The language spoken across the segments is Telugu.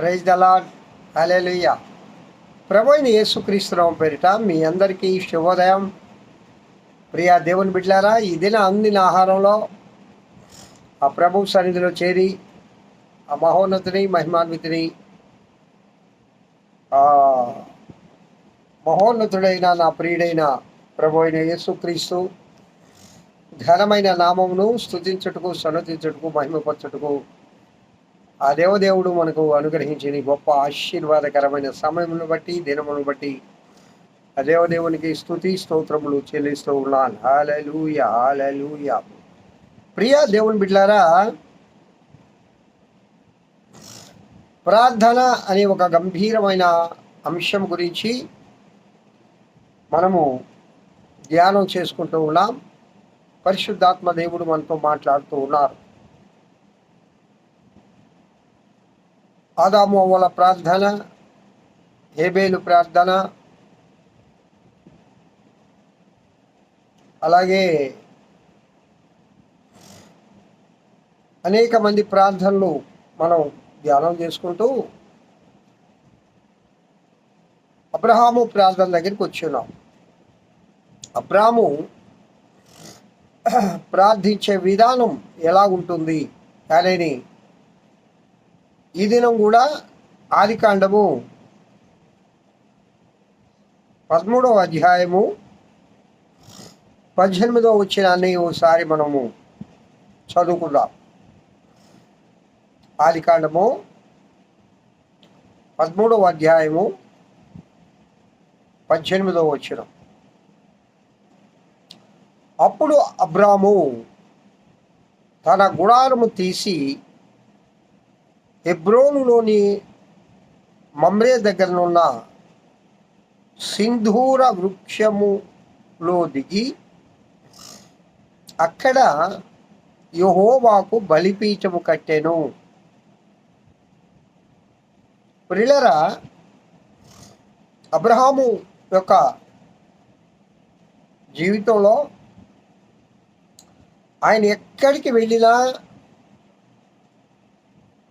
ప్రైజ్ దలాడ్ అలెలుయ్య ప్రభు అయిన యేసుక్రీస్తురావు పేరిట మీ అందరికీ శుభోదయం. ప్రియా దేవుని బిడ్డారా ఈ దిన అందిన ఆహారంలో ఆ ప్రభు సన్నిధిలో చేరి ఆ మహోన్నతిని మహిమాన్వితిని మహోన్నతుడైన నా ప్రియుడైన ప్రభు అయిన యేసుక్రీస్తు ఘనమైన నామమును స్తుతించుటకు సన్నతించుటకు మహిమపరచుటకు ఆ దేవదేవుడు మనకు అనుగ్రహించిన గొప్ప ఆశీర్వాదకరమైన సమయమును బట్టి దినమును బట్టి. ఆ దేవదేవునికి స్తుతి స్తోత్రములు చెల్లిస్తూ ఉన్నాను. హాలూయ హాలూయ ప్రియ దేవుని బిడ్లారా ప్రార్థన అనే ఒక గంభీరమైన అంశం గురించి మనము ధ్యానం చేసుకుంటూ ఉన్నాం. పరిశుద్ధాత్మ దేవుడు మనతో మాట్లాడుతూ ఉన్నారు. ఆదామోవల ప్రార్థన హేబేలు ప్రార్థన అలాగే అనేక మంది ప్రార్థనలు మనం ధ్యానం చేసుకుంటూ అబ్రహాము ప్రార్థన దగ్గరికి వచ్చున్నాం అబ్రాము ప్రార్థించే విధానం ఎలా ఉంటుంది? అనేది ఈ దినం కూడా ఆదికాండము పదమూడవ అధ్యాయము. పద్దెనిమిదవ వచ్చినాన్ని ఒకసారి మనము చదువుకుందాం. ఆదికాండము పదమూడవ అధ్యాయము. పద్దెనిమిదవ వచ్చిన అప్పుడు అబ్రాము తన గుడారము తీసి హెబ్రోనులోని మమ్రే దగ్గరనున్న సింధూర వృక్షములో దిగి అక్కడ యహోవాకు బలిపీఠము కట్టెను. ప్రిలరా అబ్రహాము యొక్క జీవితంలో ఆయన ఎక్కడికి వెళ్ళినా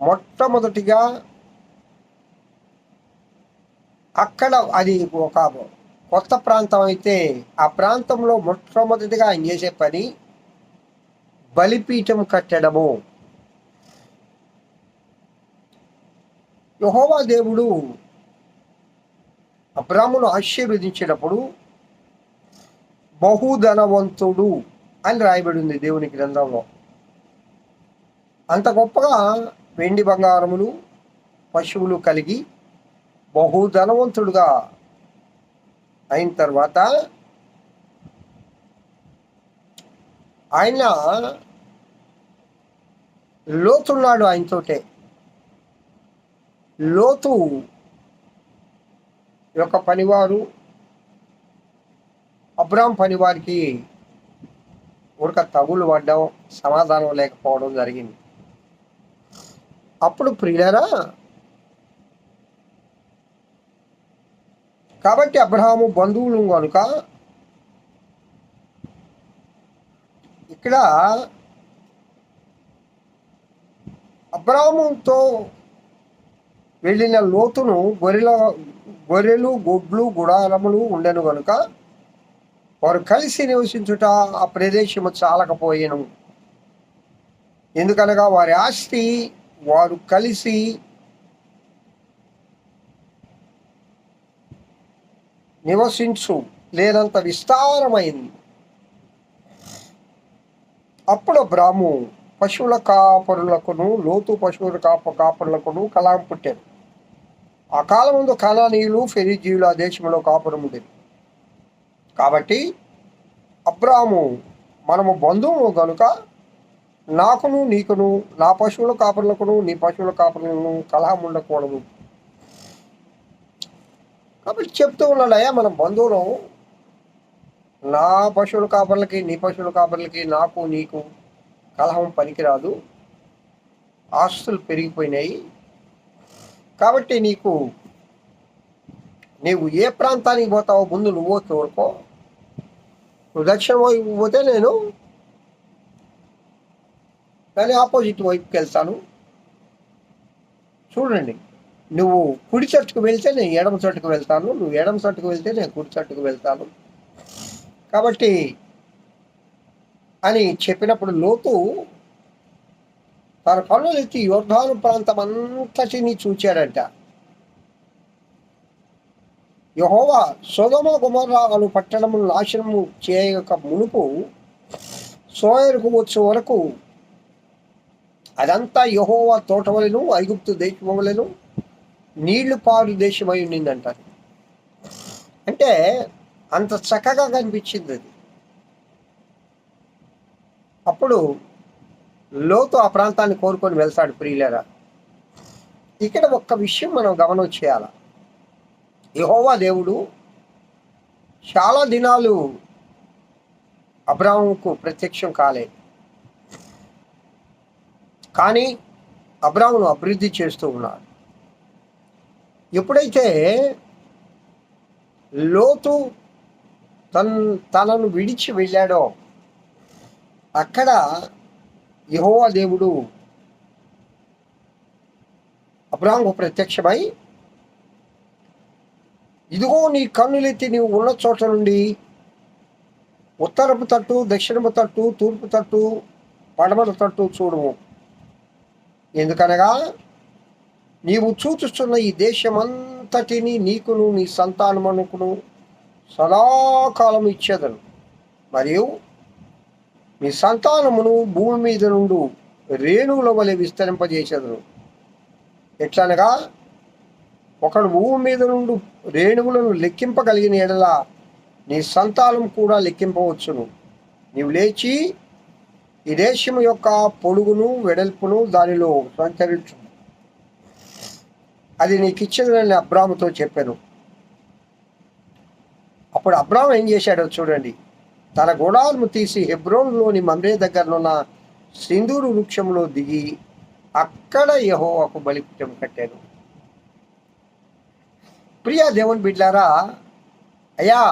మొట్టమొదటిగా అక్కడ అది ఒక కొత్త ప్రాంతం అయితే ఆ ప్రాంతంలో మొట్టమొదటిగా ఆయన చేసే పని? బలిపీఠం కట్టడము. యహోవా దేవుడు అబ్రాహ్మును ఆశీర్వదించేటప్పుడు బహుధనవంతుడు అని రాయబడి ఉంది దేవుని గ్రంథంలో. అంత గొప్పగా వెండి బంగారములు పశువులు కలిగి బహుధనవంతుడుగా అయిన తర్వాత ఆయన లోతున్నాడు ఆయనతోటే. లోతు యొక్క పనివారు అబ్రామ్ పనివారికి ఉడక తగులు పడ్డం సమాధానం లేకపోవడం జరిగింది. అప్పుడు ప్రియులరా కాబట్టి అబ్రహాము బంధువులు కనుక ఇక్కడ అబ్రాహముతో వెళ్ళిన లోతును గొర్రెల గొర్రెలు గొడ్లు గుడారములు ఉండెను కనుక వారు కలిసి నివసించుట ఆ ప్రదేశము చాలకపోయాను. ఎందుకనగా వారి ఆస్తి వారు కలిసి నివసించు లేనంత విస్తారమైంది. అప్పుడు బ్రాహ్ము పశువుల కాపరులకును లోతు పశువుల కాప కాపరులకును కలాం పుట్టారు ఆ కాలం ముందు కళానీయులు ఫెరిజీవులు ఆ దేశంలో కాపురం ఉండేది. కాబట్టి అబ్రాము మనము బంధువు కనుక నాకును నీకును నా పశువుల కాపరులకును నీ పశువుల కాపరులను కలహం ఉండకూడదు. కాబట్టి చెప్తూ ఉన్నాడయ్యా మన బంధువులు నా పశువుల కాపర్లకి నీ పశువుల కాపర్లకి నాకు నీకు కలహం పనికిరాదు. ఆస్తులు పెరిగిపోయినాయి. కాబట్టి నీకు నీవు ఏ ప్రాంతానికి పోతావో ముందు నువ్వు తోడుకో నువ్వు దక్షిణ పోతే నేను కానీ ఆపోజిట్ వైపుకి వెళ్తాను. చూడండి నువ్వు కుడి చెట్టుకు వెళ్తే నేను ఎడమ చెట్టుకు వెళ్తాను నువ్వు ఎడమ చెట్టుకు వెళ్తే నేను కుడి చెట్టుకు వెళ్తాను. కాబట్టి అని చెప్పినప్పుడు లోతు తన పనులు ఎత్తి యోర్ధాను ప్రాంతం అంతటిని చూచాడంట. యహోవా సోదమ కుమారాలు పట్టణము నాశనము చేయక మునుపు సోయరుకు వచ్చే వరకు అదంతా యహోవా తోటవలను ఐగుప్తు దేశములను నీళ్ళు పారు దేశమై ఉండిందంట. అంటే అంత చక్కగా కనిపించింది అది. అప్పుడు లోతు ఆ ప్రాంతాన్ని కోరుకొని వెళ్తాడు ప్రియులరా. ఇక్కడ ఒక్క విషయం మనం గమనం చేయాలి. యహోవా దేవుడు చాలా దినాలు అబ్రాహంకు ప్రత్యక్షం కాలేదు. కానీ అబ్రామును అభివృద్ధి చేస్తూ ఉన్నాడు. ఎప్పుడైతే లోతు తన్ తనను విడిచి వెళ్ళాడో అక్కడ యహోవా దేవుడు అబ్రాహ్మకు ప్రత్యక్షమై ఇదిగో నీ కన్నులెత్తి నీవు ఉన్న చోట నుండి ఉత్తరపు తట్టు దక్షిణపు తట్టు తూర్పు తట్టు పడమర తట్టు చూడము. ఎందుకనగా నీవు చూచుచున్న ఈ దేశమంతటిని నీకును నీ సంతానమునకును సదాకాలం ఇచ్చేదను. మరియు నీ సంతానమును భూమి మీద నుండి రేణువుల వలె విస్తరింపజేసేదను. ఎట్లనగా ఒకడు భూమి మీద నుండి రేణువులను లెక్కింపగలిగిన ఎడల నీ సంతానం కూడా లెక్కింపవచ్చును. నీవు లేచి ఈ దేశం యొక్క పొడుగును వెడల్పును దానిలో సంచరించు అది నీకు ఇచ్చిందని అబ్రాముతో చెప్పాను. అప్పుడు అబ్రామ్ ఏం చేశాడో చూడండి. తన గుడాలను తీసి హెబ్రోన్లోని మమ్రే దగ్గరనున్న సింధూరు వృక్షంలో దిగి అక్కడ యహోవాకు బలిపీఠం కట్టాను. ప్రియా దేవుని బిడ్లారా అయ్యా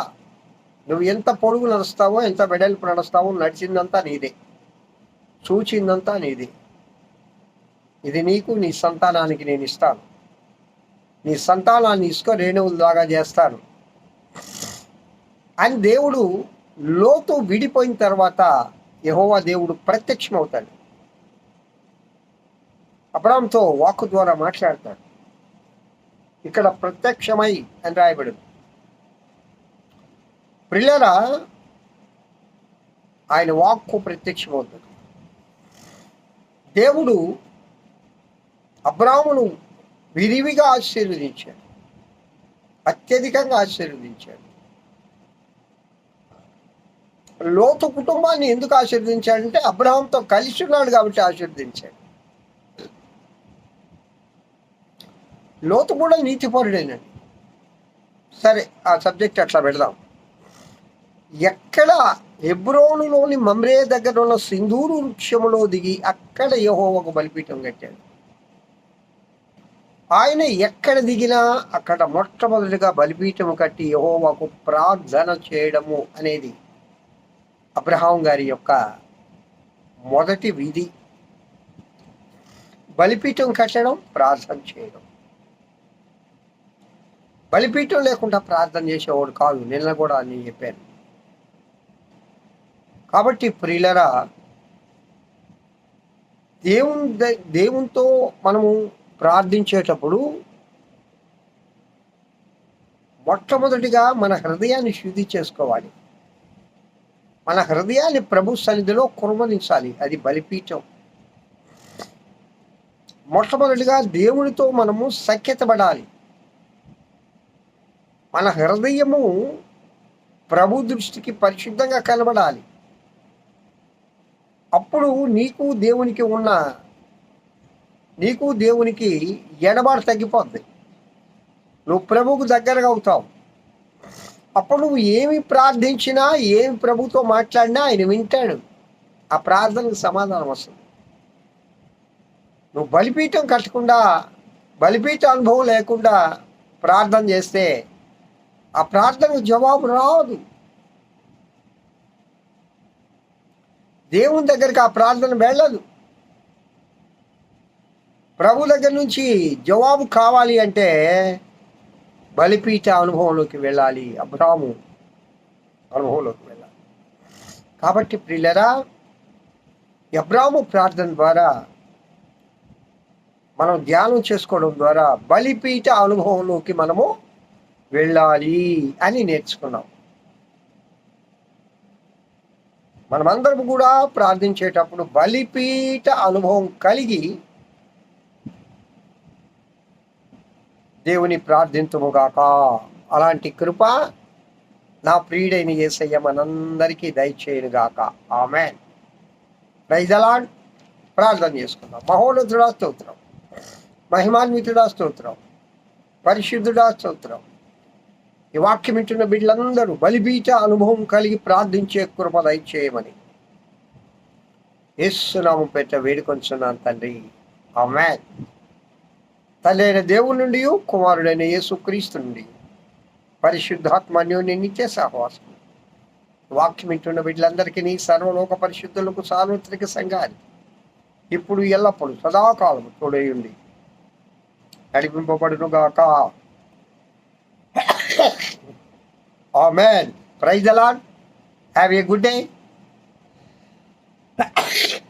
నువ్వు ఎంత పొడుగు నడుస్తావో ఎంత వెడల్పు నడుస్తావో నడిచిందంతా నీదే. చూచిందంతా నీది. ఇది నీకు నీ సంతానానికి నేను ఇస్తాను. నీ సంతానాన్ని ఇసుక రేణువుల దాకా చేస్తాను. అని దేవుడు లోతు విడిపోయిన తర్వాత యహోవా దేవుడు ప్రత్యక్షమవుతాడు. అబ్రామ్తో వాక్కు ద్వారా మాట్లాడతాడు. ఇక్కడ ప్రత్యక్షమై అని రాయబడింది. ప్రిల్లరా ఆయన వాక్కు ప్రత్యక్షమవుతాడు. దేవుడు అబ్రాహ్మును విరివిగా ఆశీర్వదించాడు. అత్యధికంగా ఆశీర్వదించాడు. లోతు కుటుంబాన్ని ఎందుకు ఆశీర్వదించాడంటే అబ్రహాంతో కలిసి ఉన్నాడు కాబట్టి ఆశీర్వదించాడు. లోతు కూడా నీతిపరుడేనండి. సరే ఆ సబ్జెక్ట్ అట్లా పెడదాం. ఎక్కడ ఎబ్రోనులోని మమ్రే దగ్గర ఉన్న సింధూరు వృక్షములో దిగి అక్కడ యహోవకు బలిపీఠం కట్టాడు. ఆయన ఎక్కడ దిగినా అక్కడ మొట్టమొదటిగా బలిపీఠం కట్టి యహోవాకు ప్రార్థన చేయడము అనేది అబ్రహాం గారి యొక్క మొదటి విధి. బలిపీఠం కట్టడం ప్రార్థన చేయడం. బలిపీఠం లేకుండా ప్రార్థన చేసేవాడు కాదు నిన్న కూడా నేను చెప్పాను. కాబట్టి ప్రియులరా దేవుని దేవునితో మనము ప్రార్థించేటప్పుడు మొట్టమొదటిగా మన హృదయాన్ని శుద్ధి చేసుకోవాలి. మన హృదయాన్ని ప్రభు సన్నిధిలో కుర్మనించాలి అది బలిపీఠం. మొట్టమొదటిగా దేవునితో మనము సఖ్యత పడాలి మన హృదయము ప్రభు దృష్టికి పరిశుద్ధంగా కనబడాలి. అప్పుడు నీకు దేవునికి ఉన్న నీకు దేవునికి ఎడబాటు తగ్గిపోద్ది. నువ్వు ప్రభువుకు దగ్గరగా అవుతావు. అప్పుడు నువ్వు ఏమి ప్రార్థించినా ఏమి ప్రభుతో మాట్లాడినా ఆయన వింటాడు. ఆ ప్రార్థనకు సమాధానం వస్తుంది. నువ్వు బలిపీఠం కట్టకుండా బలిపీఠ అనుభవం లేకుండా ప్రార్థన చేస్తే ఆ ప్రార్థనకు జవాబు రాదు. దేవుని దగ్గరికి ఆ ప్రార్థన వెళ్ళదు. ప్రభు దగ్గర నుంచి జవాబు కావాలి అంటే బలిపీఠ అనుభవంలోకి వెళ్ళాలి. అబ్రాము అనుభవంలోకి వెళ్ళాలి. కాబట్టి ప్రిల్లరా అబ్రాము ప్రార్థన ద్వారా మనం ధ్యానం చేసుకోవడం ద్వారా బలిపీఠ అనుభవంలోకి మనము వెళ్ళాలి అని నేర్చుకున్నాం. మనమందరం కూడా ప్రార్థించేటప్పుడు బలిపీఠ అనుభవం కలిగి దేవుని ప్రార్థింతుముగాక. అలాంటి కృప నా ప్రియుడైన ఏసయ్య మనందరికీ దయచేయనుగాక. ఆమె ప్రైజలాన్ ప్రార్థన చేసుకుందాం. మహోన్నతుడా స్తోత్రం. మహిమాన్వితుడా స్తోత్రం. పరిశుద్ధుడా స్తోత్రం. ఈ వాక్యం వింటున్న బిడ్డలందరూ బలిబీట అనుభవం కలిగి ప్రార్థించే కృప దయచేయమని. ఏసునామం పెట్ట వేడుకొంచున్నాను తండ్రి. ఆమె తల్లి అయిన దేవుడి నుండి కుమారుడైన యేసుక్రీస్తు నుండి పరిశుద్ధాత్మ అన్యోన్య నిత్య సహవాసం. వాక్యం వింటున్న బిడ్డలందరికీ సర్వలోక పరిశుద్ధులకు సార్వత్రిక సంఘాన్ని ఇప్పుడు ఎల్లప్పుడు సదాకాలం తోడేయుండి నడిపింపబడును గాక amen praise Alan have a good day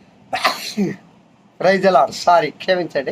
praise Alan sorry క్షమించండి